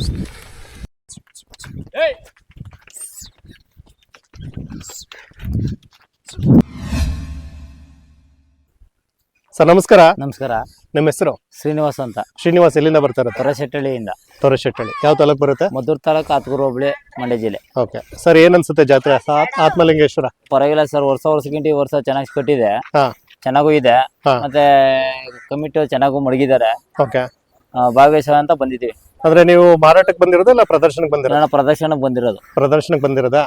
Sir ನಮಸ್ಕಾರ. ನಮಸ್ಕಾರ. ನಿಮ್ಮ ಹೆಸರು? ಶ್ರೀನಿವಾಸ್ ಅಂತ. ಶ್ರೀನಿವಾಸ್ ಎಲ್ಲಿಂದ ಬರ್ತಾರೆ ತೊರಶೆಟ್ಟಳ್ಳಿಯಿಂದ. ತೊರಶೆಟ್ಟಳ್ಳಿ. ಯಾವ ತಾಲೂಕು ಬರುತ್ತೆ? ಮದ್ದೂರು ತಾಲೂಕು ಆತ್ಗೂರು ಹೋಬಳಿ ಮಂಡ್ಯ ಜಿಲ್ಲೆ. ಓಕೆ. ಸರ್ ಏನ್ ಅನ್ಸುತ್ತೆ ಜಾತ್ರೆ? ಸಾ- ಆತ್ಮಲಿಂಗೇಶ್ವರ? ಪರವಾಗಿಲ್ಲ ಸರ್ ವರ್ಷ ವರ್ಷಕ್ಕಿಂತ ಈ ವರ್ಷ ಚೆನ್ನಾಗಿ ಕಟ್ಟಿದೆ. ಹಾ. ಚೆನ್ನಾಗೂ ಇದೆ. ಹಾ. ಮತ್ತೆ ಕಮಿಟಿ ಚೆನ್ನಾಗೂ ಮಡಗಿದ್ದಾರೆ. ಓಕೆ. ಭಾಗವಹಿಸೋ ಅಂತ ಬಂದಿದ್ದೀವಿ. ಅಂದ್ರೆ ನೀವು ಮಾರಾಟಕ್ಕೆ ಬಂದಿರೋದು ಇಲ್ಲ ಪ್ರದರ್ಶನಕ್ಕೆ ಬಂದಿರೋದು? ನಾನು ಪ್ರದರ್ಶನಕ್ಕೆ ಬಂದಿರೋದು. ಪ್ರದರ್ಶನಕ್ಕೆ ಬಂದಿರೋದಾ?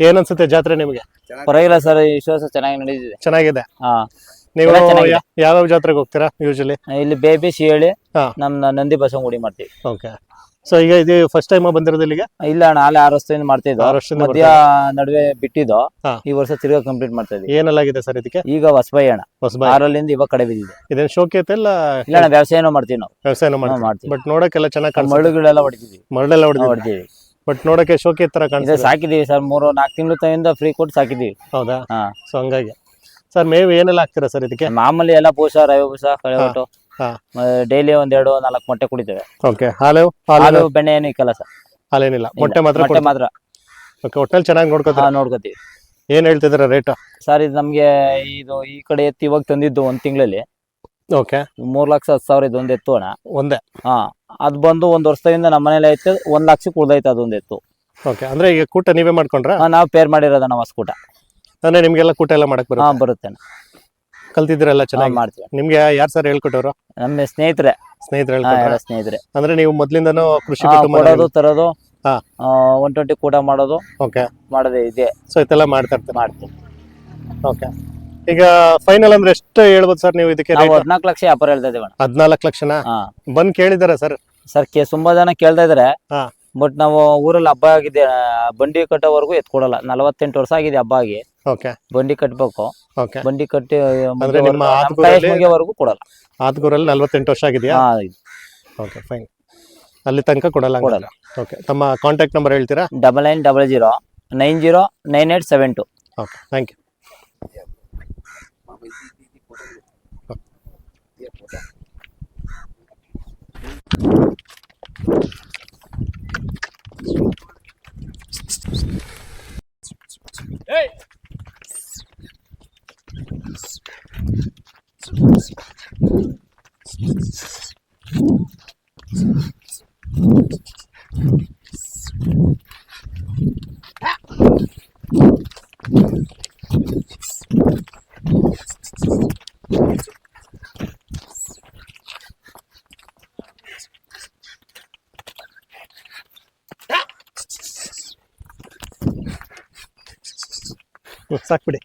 ಏನ್ ಅನ್ಸುತ್ತೆ ಜಾತ್ರೆ ನಿಮಗೆ? ಪರವಾಗಿಲ್ಲ ಸರ್ ವಿಶ್ವಾಸ ವರ್ಷ ಚೆನ್ನಾಗಿ ನಡೀತಿದೆ ಚೆನ್ನಾಗಿದೆ? ಹಾ. ನೀವು ಯಾವ್ಯಾವ ಜಾತ್ರೆಗೆ ಹೋಗ್ತೀರಾ ಯೂಶಲಿ ಇಲ್ಲಿ ಬೇಬಿ ಸಿಹಳಿ ಹಾ. ನಮ್ಮ ನಂದಿ ಬಸವನಗುಡಿ ಮಾಡ್ತೀವಿ. ಓಕೆ ಸೊ ಈಗ ಇದು ಫಸ್ಟ್ ಟೈಮ್ ಬಂದಿರೋದು ಇಲ್ಲಿಗೆ? ಇಲ್ಲ ಅಣ್ಣ ಆರು ವರ್ಷದಿಂದ ಮಾಡ್ತಿದ್ವು ಆರು ವರ್ಷದಿಂದ ಮಧ್ಯ ನಡುವೆ ಬಿಟ್ಟಿದ್ದು ಹಾ. ಈ ವರ್ಷ ತಿರ್ಗಾ ಕಂಪ್ಲೀಟ್ ಮಾಡ್ತಾ ಇದೀವಿ ಏನೆಲ್ಲಾಗಿದೆ ಸರ್ ಇದಕ್ಕೆ? ಈಗ ಹೊಸಬೈ ಅಣ್ಣ. ಆರಲ್ಲಿಂದ ಇವಾಗ ಕಡೆ ಬಿದ್ದಿದೆ. ಇದೇನ್ ಶೋಕಿ ಐತೆ ಇಲ್ಲ? ಇಲ್ಲ ಅಣ್ಣ ವ್ಯವಸಾಯನೂ ಮಾಡ್ತೀವಿ ನಾವು. ವ್ಯವಸಾಯನ ಹಾ, ಮಾಡ್ತೀವಿ. ಮಾಡ್ತೀವಿ. ಬಟ್ ನೋಡಕ್ಕೆಲ್ಲ ಚೆನ್ನಾಗಿ ಕಾಣಿಸುತ್ತೆ ಮರಳುಗಳೆಲ್ಲ ಹೊಡಿತೀವಿ ಮರಳೆಲ್ಲ ಹೊಡೆದಿದೆ ಹೊಡಿತೀವಿ ಬಟ್ ನೋಡಕ್ಕೆ ಶೋಕಿ ತರ ಇದೆ ಸಾಕಿದೀವಿ ಸರ್ ಮೂರು ನಾಲ್ಕು ತಿಂಗಳು ತಿಂದ ಫ್ರೀ ಕೊಟ್ಟು ಸಾಕಿದೀವಿ ಹೌದಾ? ಹಾ. ಸೊ ಹಂಗಾಗಿ. ಸರ್ ಮೇವು ಏನೆಲ್ಲ ಹಾಕ್ತೀರಾ ಸರ್ ಇದಕ್ಕೆ? ಮಾಮೂಲಿ ಎಲ್ಲ ಬೂಸ ರವೆ ಬೂಸ ಕಳೆ ಒಟ್ಟು. ಹಾ. ಡೈಲಿ ಒಂದೆರಡು ನಾಲ್ಕು ಮೊಟ್ಟೆ ಕುಡಿತೇವೆ. ಓಕೆ ಹಾಲು ಹಾಲು ಹಾಲು ಬೆಣ್ಣೆ ಏನು ಇಕ್ಕಲ್ಲ ಸರ್. ಹಾಲೇನಿಲ್ಲ. ಮೊಟ್ಟೆ ಮಾತ್ರ ಮೊಟ್ಟೆ ಮಾತ್ರ. ಓಕೆ ಒಟ್ಟಲ್ಲಿ ಚೆನ್ನಾಗಿ ನೋಡ್ಕೋತೀರಾ? ಹಾ ನೋಡ್ಕೋತೀವಿ. ಏನ್ ಹೇಳ್ತಿದ್ದೀರಾ ರೇಟ್ ಸರ್ ಇದು ನಮ್ಗೆ ಇದು ಈ ಕಡೆ ಎತ್ತಿ ಇವಾಗ ತಂದಿದ್ದು ಒಂದ್ ತಿಂಗಳಲ್ಲಿ. ಓಕೆ. ಮೂರ್ ಲಕ್ಷ ಹತ್ತು ಸಾವಿರ ಇದೊಂದು ಎತ್ತು ಅಣ್ಣ. ಒಂದೇ? ಹಾ ಅದ್ ಬಂದು ಒಂದ್ ವರ್ಷದಿಂದ ನಮ್ಮ ಮನೇಲಿ ಐತೆ ಒಂದ್ ಲಕ್ಷ ಉಳ್ದೈತೆ ಅದೊಂದು ಎತ್ತು. ಓಕೆ ಅಂದ್ರೆ ಈಗ ಕೂಟ ನೀವೇ ಮಾಡ್ಕೊಂಡ್ರ? ಹಾ ನಾವು ಪೇರ್ ಮಾಡಿರೋದ ನಾವು ಹೊಸ್ಕೂಟ. ಅಂದ್ರೆ ನಿಮ್ಗೆಲ್ಲ ಕೂಟ ಎಲ್ಲ ಮಾಡಕ್ ಹಾ ಬರುತ್ತೆ ಬರುತ್ತೆ ಅಣ್ಣ. ಹಾ, ಚೆನ್ನಾಗಿ? ಮಾಡ್ತೀವಿ ನಿಮ್ಗೆ ಯಾರು ಸರ್ ಹೇಳ್ಕೊಟ್ಟವ್ರು? ನಮ್ಮ ಸ್ನೇಹಿತರೆ. ಸ್ನೇಹಿತರೆ ಹಾ ಹೇಳ್ಕೊಟ್ರ ಸ್ನೇಹಿತರೆ. ಅಂದ್ರೆ ನೀವು ಮೊದ್ಲಿಂದನು ಕೃಷಿ ಮಾಡೋದು ಕುಟುಂಬ ತರೋದು ಹಾ. ಒನ್ ಟ್ವೆಂಟಿ ಕೂಟ ಮಾಡೋದು ಓಕೆ ಮಾಡೋದೇ ಇದೆ. ಸೊ ಇದೆಲ್ಲ ಮಾಡ್ತಾ ಇರ್ತೀರಾ? ಮಾಡ್ತೀವಿ. ಓಕೆ ಈಗ ಫೈನಲ್ ಅಂದ್ರೆ ಎಷ್ಟು ಹೇಳ್ಬೋದು ಸರ್ ನೀವು ಇದಕ್ಕೆ ನಾವು ಹದ್ನಾಲ್ಕು ಲಕ್ಷ ವ್ಯಾಪಾರ ಹೇಳ್ತಾ ಇದೀವಿ ಅಣ್ಣ. ಹದಿನಾಲ್ಕು ಲಕ್ಷನ? ಹಾ. ಬಂದ್ ಕೇಳಿದಾರ ಸರ್ ಸರ್ ಕೆ ತುಂಬಾ ಜನ ಕೇಳ್ತಾ ಇದಾರೆ ಹಾ. ಬಟ್ ನಾವು ಊರಲ್ಲಿ ಹಬ್ಬ ಆಗಿದೆ ಆ, ಬಂಡಿ ಕಟ್ಟೋವರೆಗೂ ಎತ್ಕೊಡಲ್ಲ. ನಲವತ್ತೆಂಟು ವರ್ಷ ಆಗಿದೆ ಹಬ್ಬ ಆಗಿ. ಓಕೆ ಬಂಡಿ ಕಟ್ಟಬೇಕು ಓಕೆ ಬಂಡಿ ಕಟ್ಟಿ ಅಂದ್ರೆ ನಿಮ್ಮ ಆತ್ಮೂರಲ್ಲಿ- ಮುಗಿಯೋವರೆಗೂ ಕೊಡಲ್ಲ. ಆತ್ಗೂರಲ್ಲಿ ನಲ್ವತ್ತೆಂಟು ವರ್ಷ ಆಗಿದೆಯಾ? ಹಾ ಓಕೆ ಫೈನ್ ಅಲ್ಲಿ ತನಕ ಕೊಡಲ್ಲ ಕೊಡಲ್ಲ. ಓಕೆ ತಮ್ಮ ಕಾಂಟ್ಯಾಕ್ಟ್ ನಂಬರ್ ಹೇಳ್ತೀರಾ? Double nine double zero nine zero nine eight seven two okay thank you さくれ。